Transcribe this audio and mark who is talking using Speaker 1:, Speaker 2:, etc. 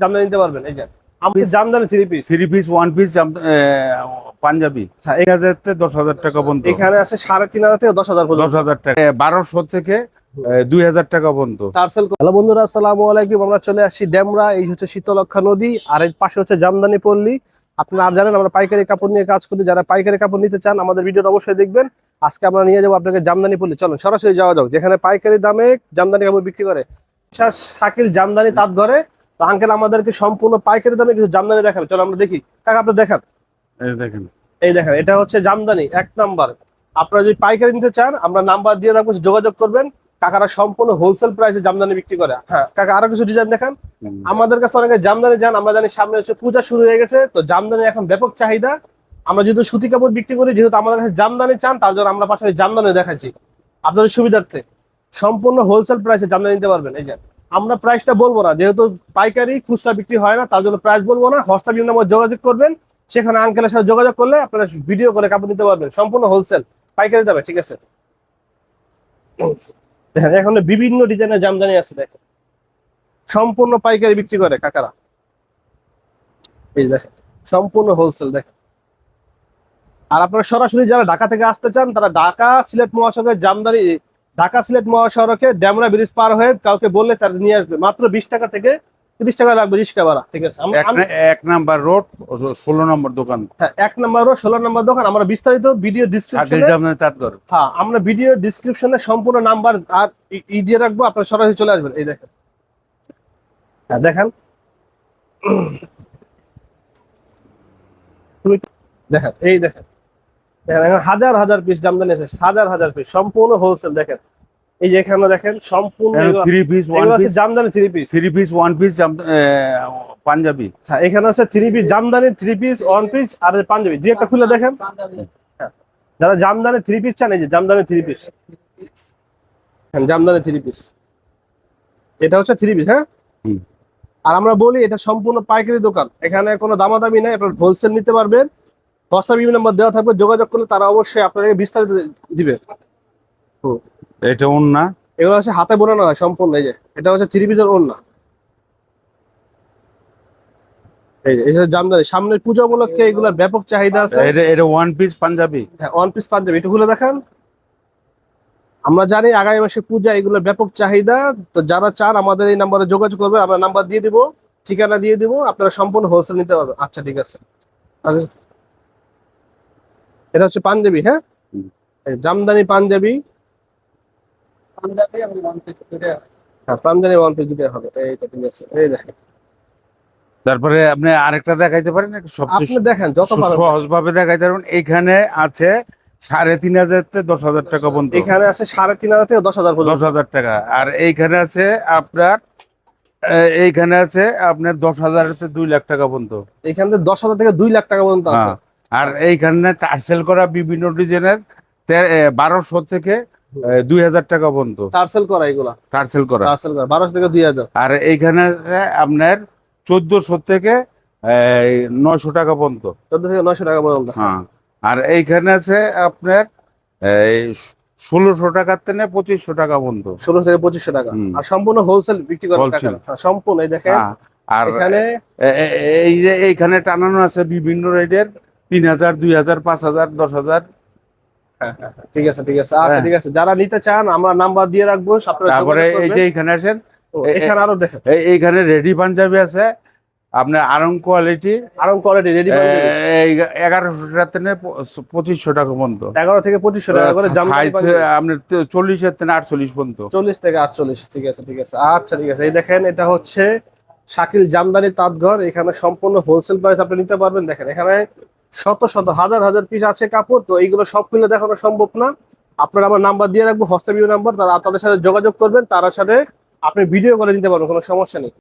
Speaker 1: জামদানি নিতে পারবেন এই যে। Jamdani three piece
Speaker 2: three piece one piece panjabi.
Speaker 1: হ্যাঁ,
Speaker 2: এক হাজার থেকে দশ হাজার টাকা পর্যন্ত।
Speaker 1: এখানে আছে সাড়ে তিন হাজার থেকে দশ হাজার
Speaker 2: দশ হাজার টাকা। বারোশো থেকে দুই হাজার টাকা পর্যন্ত।
Speaker 1: হ্যালো বন্ধুরা আসসালামু আলাইকুম। আমরা চলে আসছি ডেমরা এই হচ্ছে শীতলক্ষা নদী আর এর পাশে হচ্ছে জামদানি পল্লী। আপনারা জানেন আমরা পাইকারি কাপড় নিয়ে কাজ করি। যারা পাইকারি কাপড় নিতে চান আমাদের ভিডিওটা অবশ্যই দেখবেন। আজকে আমরা নিয়ে যাব আপনাকে জামদানি পল্লী। চলুন সরাসরি যাওয়া যাক। যেখানে পাইকারি দামে জামদানি কাপড় বিক্রি করে। শাকিল জামদানি তাঁত ঘরে। তো আঙ্কেল আমাদেরকে সম্পূর্ণ পাইকারি দামে কিছু জামদানি দেখাবে। চলো আমরা দেখি। কাকা আপনি দেখান।
Speaker 2: এই দেখেন।
Speaker 1: এই দেখেন এটা হচ্ছে জামদানি এক নাম্বার আপনারা যদি পাইকারি নিতে চান আমরা নাম্বার দিয়ে রাখব যোগাযোগ করবেন। কাকারা সম্পূর্ণ হোলসেল প্রাইসে জামদানি বিক্রি করে। হ্যাঁ কাকা আরও কিছু ডিজাইন দেখান। আমাদের কাছে অনেকে জামদানি যান আমরা জানি সামনে হচ্ছে পূজা শুরু হয়ে গেছে তো জামদানি এখন ব্যাপক চাহিদা। আমরা যেহেতু সুতি কাপড় বিক্রি করি যেহেতু আমাদের কাছে জামদানি চান তার জন্য আমরা পাশাপাশি জামদানি দেখাচ্ছি। আপনাদের সুবিধার্থে। সম্পূর্ণ হোলসেল প্রাইসে জামদানি নিতে পারবেন এই যে। আমরা প্রাইসটা বলব না। যেহেতু পাইকারি খুচরা বিক্রি হয় না, তার জন্য প্রাইস বলব না। হোয়াটসঅ্যাপ নাম্বার যোগাযোগ করবেন। সেখানে আঙ্কেলের সাথে যোগাযোগ করলে আপনারা ভিডিও করে কাপড় নিতে পারবেন। সম্পূর্ণ হোলসেল পাইকারি দামে, ঠিক আছে? দেখেন, এখন বিভিন্ন ডিজাইনের জামদানি আছে, দেখেন। সম্পূর্ণ পাইকারি বিক্রি করে কাকারা। এই দেখেন, সম্পূর্ণ হোলসেল দেখেন। আর আপনারা সরাসরি যারা ঢাকা থেকে আসতে চান, তারা ঢাকা, সিলেট মহাসড়কের জামদানি ঢাকা সিলেট মহাসড়কে ড্যামরা ব্রিজ পার হয়ে কাউকে বললে তারা নিয়ে আসবে। মাত্র বিশ টাকা থেকে তিরিশ টাকা লাগবে রিক্সা ভাড়া ঠিক আছে?
Speaker 2: এক নাম্বার রোড ষোলো নম্বর দোকান।
Speaker 1: হ্যাঁ, এক নম্বর রোড ষোলো নম্বর দোকান। আমরা বিস্তারিত ভিডিও ডিসক্রিপশনে হ্যাঁ আমরা ভিডিও ডিসক্রিপশনে সম্পূর্ণ নাম্বার আর ই- ই দিয়ে রাখব। আপনার সরাসরি চলে আসবেন। এই দেখেন। হ্যাঁ দেখেন। দেখেন এই দেখেন। দেখেন হাজার হাজার পিস জামদানি আছে হাজার হাজার পিস সম্পূর্ণ হোলসেল দেখেন। এই যে এখানে দেখেন সম্পূর্ণ
Speaker 2: three piece piece
Speaker 1: jamdani three piece
Speaker 2: three piece one piece panjabi.
Speaker 1: হ্যাঁ এখানে হচ্ছে three piece jamdani three piece one piece আর পাঞ্জাবি। দুই একটা খুলে দেখেন। যারা জামদানি থ্রি পিস চান এই যে জামদানি থ্রি পিস হ্যাঁ জামদানি থ্রি পিস এটা হচ্ছে থ্রি পিস হ্যাঁ। আর আমরা বলি এটা সম্পূর্ণ পাইকারি দোকান। এখানে কোনো দামাদামি নাই আপনার হোলসেল নিতে পারবেন। বস্তা বিভিন্ন নাম্বার দেওয়া থাকবে যোগাযোগ করলে তারা অবশ্যই আপনাকে বিস্তারিত দিবে।
Speaker 2: এটা ওন্না
Speaker 1: এগুলো হচ্ছে হাতে বোনানো হয় সম্পূর্ণ এই যে। এটা হচ্ছে থ্রি পিসের যে জামদানি সামনের পূজা উপলক্ষে এগুলোর ব্যাপক চাহিদা আছে।
Speaker 2: এটা এটা ওয়ান পিস পাঞ্জাবি।
Speaker 1: হ্যাঁ ওয়ান পিস পাঞ্জাবি। এটা খুলে দেখান। আমরা জানি আগামী মাসে পূজা এগুলোর ব্যাপক চাহিদা। তো যারা চান আমাদের এই নাম্বারে যোগাযোগ করবে আমরা নাম্বার দিয়ে দিব ঠিকানা দিয়ে দিব আপনারা সম্পূর্ণ হোলসেল নিতে পারবেন। আচ্ছা ঠিক আছে। এটা হচ্ছে পাঞ্জাবি হ্যাঁ? জামদানি পাঞ্জাবি। হ্যাঁ পাঞ্জাবি ওয়ান পিস দিতে হবে। এইটা ঠিক আছে এই দেখেন।
Speaker 2: তারপরে আপনি আরেকটা দেখাইতে পারেন একটা সবচেয়ে
Speaker 1: আপনি দেখেন যত পারেন
Speaker 2: দেখাইতে পারবেন। এখানে আছে সাড়ে তিন হাজার থেকে দশ হাজার টাকা পর্যন্ত।
Speaker 1: এখানে আছে সাড়ে তিন হাজার থেকে দশ হাজার
Speaker 2: দশ হাজার টাকা। আর এইখানে আছে আপনার এইখানে আছে আপনার দশ হাজার থেকে দুই লাখ টাকা পর্যন্ত।
Speaker 1: এখান দশ হাজার থেকে দুই লাখ টাকা পর্যন্ত আছে।
Speaker 2: হ্যাঁ। আর এইখানে টার্সেল করা বিভিন্ন ডিজাইনের বারোশো থেকে দুই হাজার টাকা পর্যন্ত।
Speaker 1: টার্সেল করা এগুলা?
Speaker 2: টার্সেল করা।
Speaker 1: টার্সেল করা বারোশো থেকে দুই হাজার।
Speaker 2: আর এইখানে আপনার চোদ্দশো থেকে নয়শো টাকা পর্যন্ত।
Speaker 1: চোদ্দ থেকে নয়শো টাকা পর্যন্ত।
Speaker 2: হ্যাঁ। আর এইখানে আছে আপনার এই ষোলোশো টাকার থেকে পঁচিশশো টাকা পর্যন্ত।
Speaker 1: ষোলো থেকে পঁচিশশো টাকা। আর সম্পূর্ণ হোলসেল বিক্রি করে। হ্যাঁ, সম্পূর্ণ এই দেখেন।
Speaker 2: হ্যাঁ, আর
Speaker 1: এখানে
Speaker 2: এই যে এইখানে টানানো আছে বিভিন্ন রেটের তিন হাজার দুই হাজার পাঁচ হাজার দশ হাজার।
Speaker 1: ঠিক আছে ঠিক আছে। আচ্ছা
Speaker 2: হ্যাঁ।
Speaker 1: ঠিক আছে। যারা নিতে চান আমরা নাম্বার দিয়ে রাখব
Speaker 2: তারপরে এই যে এইখানে আছেন
Speaker 1: এখানে আরও দেখেন।
Speaker 2: এইখানে রেডি পাঞ্জাবি আছে আপনার আরং কোয়ালিটি।
Speaker 1: আরও কোয়ালিটি রেডি
Speaker 2: এই এগারোশো টাকা থেকে পঁচিশশো টাকা পর্যন্ত।
Speaker 1: এগারো থেকে পঁচিশশো টাকা করে।
Speaker 2: আপনার চল্লিশের থেকে আটচল্লিশ পর্যন্ত।
Speaker 1: চল্লিশ থেকে আটচল্লিশ ঠিক আছে ঠিক আছে। আচ্ছা ঠিক আছে। এই দেখেন এটা হচ্ছে শাকিল জামদানি তাঁতঘর। এখানে সম্পূর্ণ হোলসেল প্রাইস আপনি নিতে পারবেন। দেখেন এখানে শত শত, হাজার হাজার পিস আছে কাপড়, তো এইগুলো সব কিনে দেখানো সম্ভব না। আপনার আমার নাম্বার দিয়ে রাখব হোয়াটসঅ্যাপ নাম্বার তারা তাদের সাথে যোগাযোগ করবেন তার সাথে আপনি ভিডিও করে নিতে পারবেন, কোনো সমস্যা নেই।